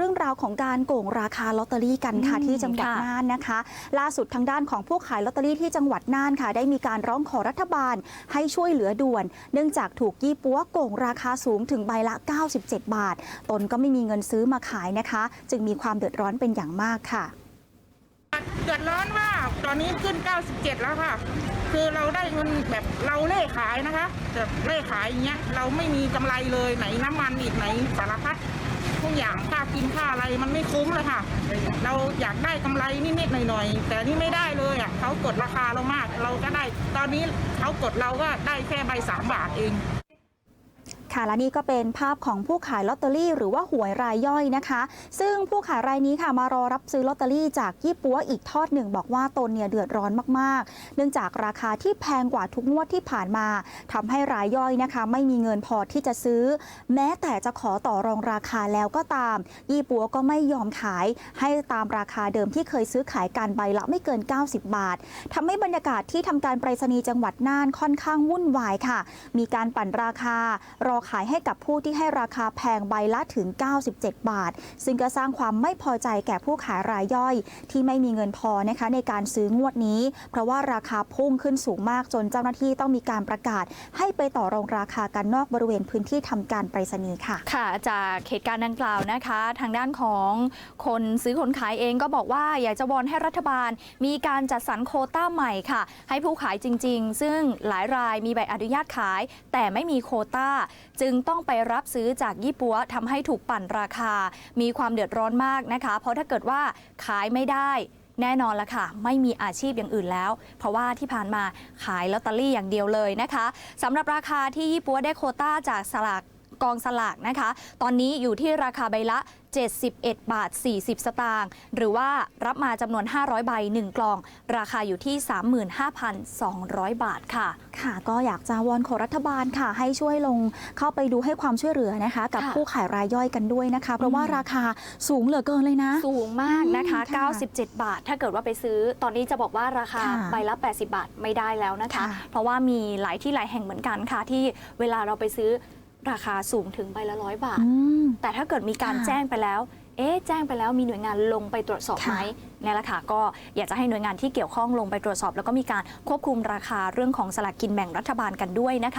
รื่องราวของการโกงราคาลอตเตอรี่กันค่ะอืมที่จังหวัดค่ะน่านนะคะ ล่าสุดทางด้านของผู้ขายลอตเตอรี่ที่จังหวัดน่านค่ะ ได้มีการร้องขอรัฐบาลให้ช่วยเหลือด่วน เนื่องจากถูกยี่ปัวโกงราคาสูงถึงใบละ 97 บาท ตนก็ไม่มีเงินซื้อมาขายนะคะ จึงมีความเดือดร้อนเป็นอย่างมากค่ะ เดือดร้อนว่าตอนนี้ขึ้น 97 แล้วค่ะ คือเราได้เงินแบบเราเล่ขายนะคะแต่เล่ขายอย่างเงี้ยเราไม่มีกำไรเลยไหนน้ำมันอีกไหนสารพัด ทุกอย่างค่ากินค่าอะไรมันไม่คุ้มเลยค่ะ เราอยากได้กำไรนิดๆหน่อยๆแต่นี่ไม่ได้เลยอะเขากดราคาเรามาก เราก็ได้ ตอนนี้เขากดเราก็ได้แค่ใบสามบาทเอง ค่ะและนี่ก็เป็นภาพของผู้ขายลอตเตอรี่ หรือว่าหวยรายย่อยนะคะ ซึ่งผู้ขายรายนี้ค่ะมารอรับซื้อลอตเตอรี่จากยี่ปัวอีกทอดหนึ่ง บอกว่าตนเนี่ยเดือดร้อนมากๆ เนื่องจากราคาที่แพงกว่าทุกงวดที่ผ่านมาทำให้รายย่อยนะคะ ไม่มีเงินพอที่จะซื้อ แม้แต่จะขอต่อรองราคาแล้วก็ตาม ยี่ปัวก็ไม่ยอมขายให้ตามราคาเดิมที่เคยซื้อขายกันใบละไม่เกิน 90 บาททำให้บรรยากาศที่ทำการไปรษณีย์จังหวัดน่านค่อนข้างวุ่นวายค่ะ มีการปั่นราคารอขายให้กับผู้ที่ให้ราคาแพงใบละถึง 97 บาท ซึ่งก็สร้างความไม่พอใจแก่ผู้ขายรายย่อย ที่ไม่มีเงินพอนะคะในการซื้องวดนี้ เพราะว่าราคาพุ่งขึ้นสูงมากจนเจ้าหน้าที่ต้องมีการประกาศ ให้ไปต่อรองราคากันนอกบริเวณพื้นที่ทำการไปรษณีย์ค่ะ ค่ะ จากเหตุการณ์ดังกล่าวนะคะ ทางด้านของคนซื้อคนขายเองก็บอกว่าอยากจะวอนให้รัฐบาล มีการจัดสรรโคต้าใหม่ค่ะ ให้ผู้ขายจริง ๆ ซึ่งหลายรายมีใบอนุญาตขาย แต่ไม่มีโคต้า จึงต้องไปรับซื้อจากยี่ปัวทำให้ถูกปั่นราคา มีความเดือดร้อนมากนะคะ เพราะถ้าเกิดว่าขายไม่ได้แน่นอนละค่ะ ไม่มีอาชีพอย่างอื่นแล้ว เพราะว่าที่ผ่านมาขายลอตเตอรี่อย่างเดียวเลยนะคะสำหรับราคาที่ยี่ปัวได้โคต้าจากสลาก กองสลากนะคะ ตอนนี้อยู่ที่ราคาใบละ 71 บาท 40 สตางค์หรือว่ารับมาจำนวน 500 ใบ 1 กล่อง ราคาอยู่ที่ 35,200 บาทค่ะ ค่ะ ก็อยากจะวอนขอรัฐบาลค่ะ ให้ช่วยลงเข้าไปดูให้ความช่วยเหลือนะคะ กับค่ะผู้ขายรายย่อยกันด้วยนะคะ เพราะว่าอืมราคาสูงเหลือเกินเลยนะ สูงมากนะคะอืมค่ะ97 บาท ถ้าเกิดว่าไปซื้อตอนนี้จะบอกว่าราคาค่ะใบละ 80 บาทไม่ได้แล้วนะคะค่ะเพราะว่ามีหลายที่หลายแห่งเหมือนกันค่ะที่เวลาเราไปซื้อ ราคาสูงถึงใบละร้อยบาทอืมแต่ถ้าเกิดมีการค่ะแจ้งไปแล้ว เอ๊ะแจ้งไปแล้วมีหน่วยงานลงไปตรวจสอบไหมค่ะนี่แหละค่ะก็อยากจะให้หน่วยงานที่เกี่ยวข้องลงไปตรวจสอบ แล้วก็มีการควบคุมราคาเรื่องของสลากกินแบ่งรัฐบาลกันด้วยนะคะ